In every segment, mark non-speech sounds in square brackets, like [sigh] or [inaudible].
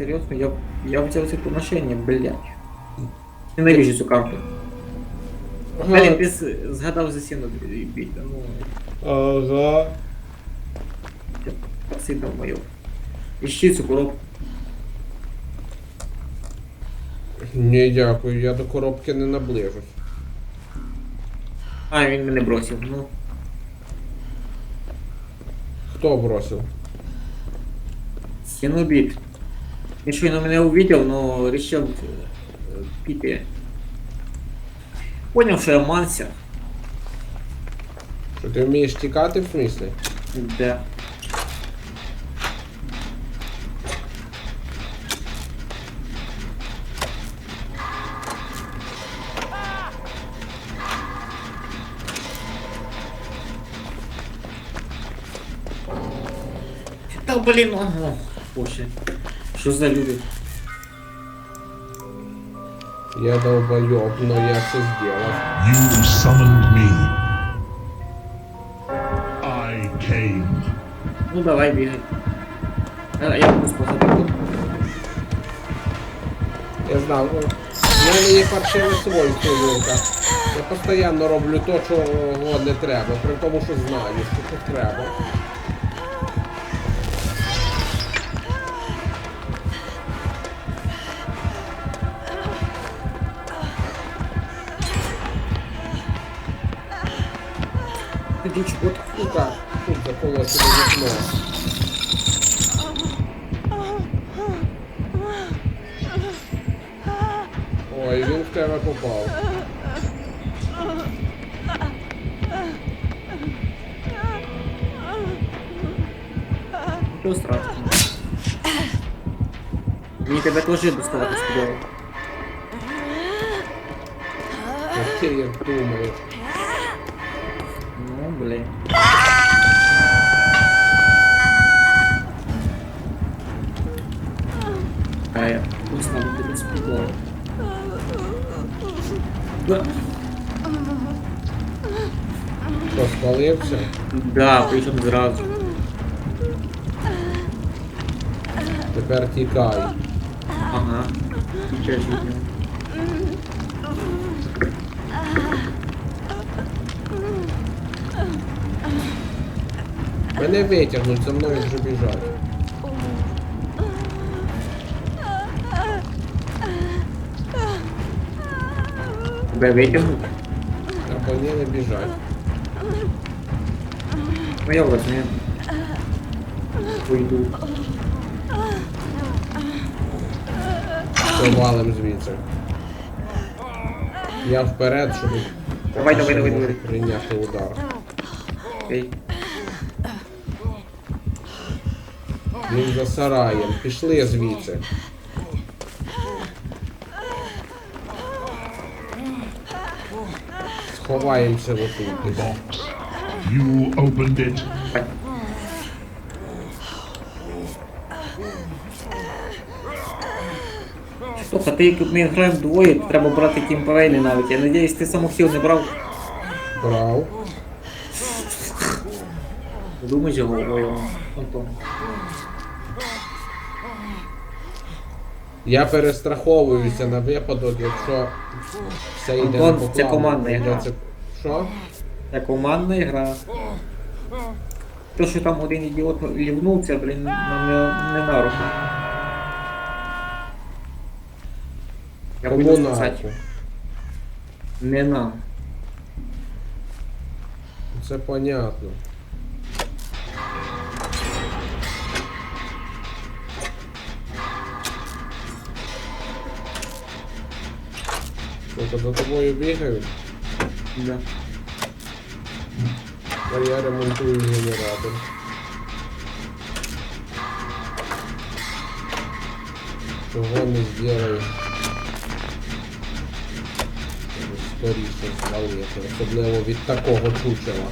серйозно, я, я взяв це поношення, блядь. Ненавижу цю карту. Блін, ти згадав за сіно бійте, ну, Ага. сильно моє. Іщи цю коробку. Ні, дякую, я до коробки не наближусь. А, він мене бросив, ну. Хто бросив? Сінобіт. Щойно мене увидел, но решил э, піти. Понял, що я манся. Що ти вмієш тікати в смислі? Да. Та блін, ага. Боже. Що за люди? Я долбойоб, но я це зробив. You summoned me. I came. Ну давай бігай. А, я буду способен. Я знав, ну, в мене є паршиве свойство, Юрка. Я постійно роблю то, чого не треба, при тому, що знаю, що це треба. Тоді чого так? Сука, тут заколочено вікно. Ой, він в тебе попав. Ничего страшного. Мне тебя тоже доставать сказал. Як ти як блин. А я вкусно тебе спугал. Да, Що, спалився? да, причем сразу. Тепер тікай. Ага. Ничего себе. Мене витягнуть, за мною вже біжать. Тебя вытянут? А по ній не біжать. Ну я возьму. Уйду. Все, валим звідси. Я вперед, щоб Давай, давай, давай, давай. прийняти удар. Окей. Він за сараєм. Пішли звідси. Сховаємося отут. You opened it. Слухай, ти як ми граємо вдвоє, то треба брати кімпавейний навик. Я надіюсь, ти самохіл не брав. Брав. Думаєш головою, Антон. Я перестраховуюся на випадок, якщо все йде Антон, не по це командна гра. Придеться- Що? Це командна гра. То, що там один ідіот лівнувся, блін, нам не, не на руку. Я Кому буду спасати. Не нам. Це понятно. Сука, за тобою бігають, Да. а я ремонтую генератор. Чого не зробив? Скоріше звалити, особливо від такого чучела.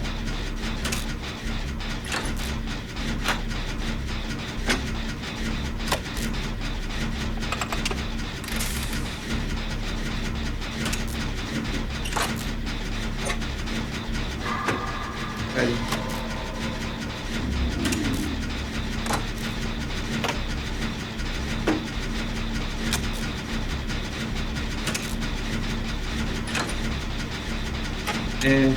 And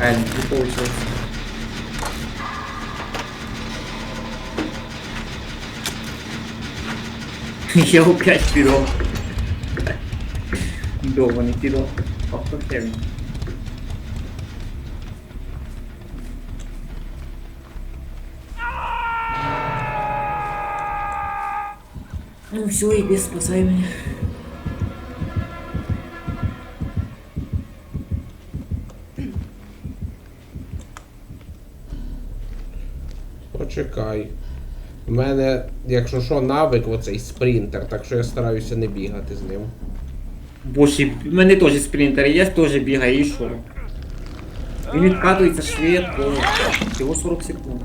and people resources. Yo, catch it all. it. ne tiro 8 fermi. Ну все, и без спасай меня. Почекай. У мене, якщо що, навик оцей спринтер, так що я стараюся не бігати з ним. Боже, в мене теж спринтер, я теж бігаю і що? Він відкатується швидко. Всього 40 секунд.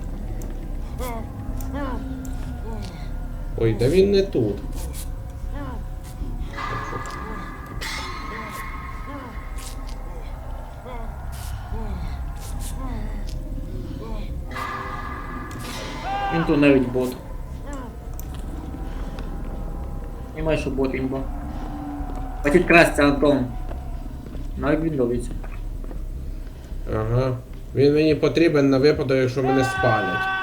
Ой, да він не тут. Він то навіть бот. Немає, що бот імба. Хватить красться, Антон. Навіть він ловиться. Ага. Він мені потрібен на випадок, якщо мене спалять.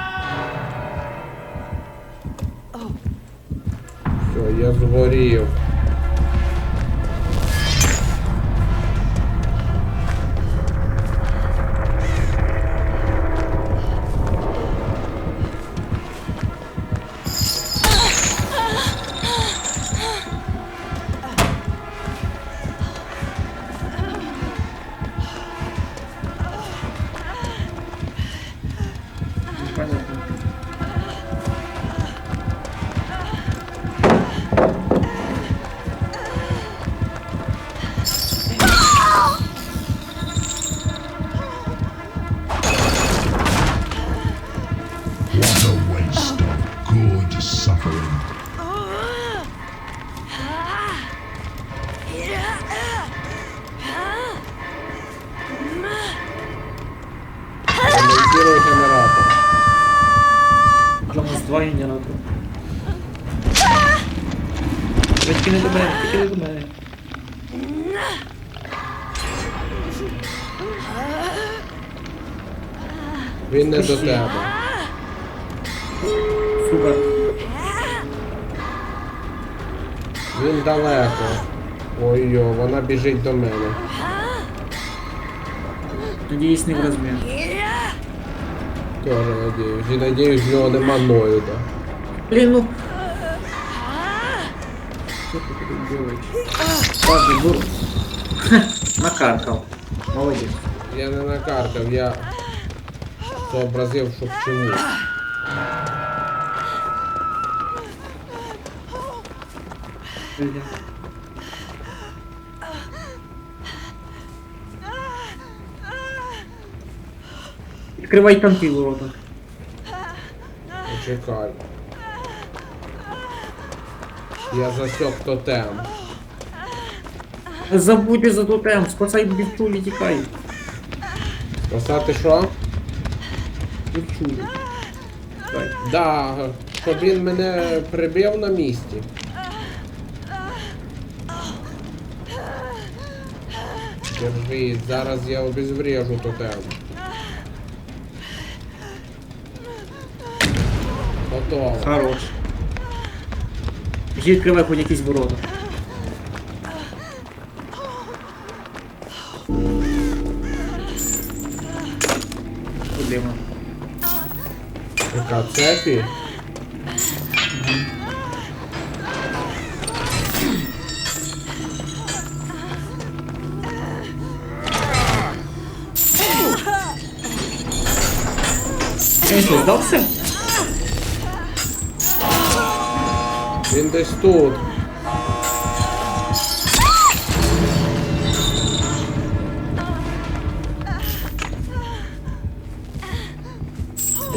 Я згорів. Джонас 2 генератор. Батьки не до мене, тільки не до мене. Він не до тебе. Сука. Він далеко. Ой-йо, вона біжить до мене. Надіюсь, не в розмір. Тоже надіюсь. І надіюсь, в нього нема ноїда. Блін, ну. Що ти тут робиш? Ладно, буду. Ха, [laughs] Накаркав. Молодець. Я не накаркав, я зобразив, що к чому. Бля. Відкривай ті ворота. Почекай. Я засек тотем. Забудь за тотем, спасай бівчулі, тікай. Спасати що? Бівчулі. Да, щоб він мене прибив на місці. Держи, зараз я обезврежу тотем. Готово. Хорош. Ще відкривай хоч якісь ворота. Куди ми? Яка цепі? Що, здався? Він десь тут.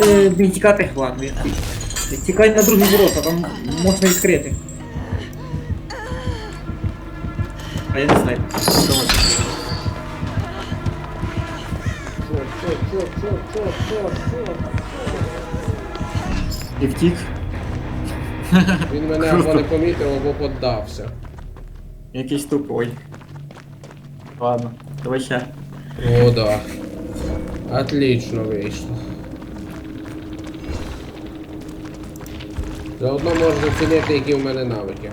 Е, Він тікати хватить. Тікай на другі ворота, там можна відкрити. А я не знаю. Давай. Що, що, що, що, що, що, що? І втік. Він мене або не помітив, або поддався. Якийсь тупой. Ладно, давай ще. О, да. Отлично вийшло. Заодно можна зацінити, які в мене навики.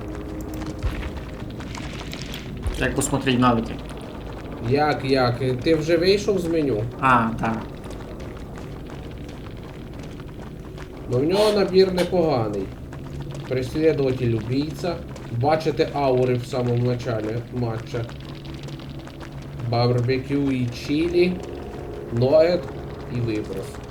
Як посмотреть навики. Як, як? Ти вже вийшов з меню? А, так. Ну в нього набір непоганий. Преслідуватель убийца. Бачите аури в самому началі матча. Барбекю і чилі, ноет і виброс.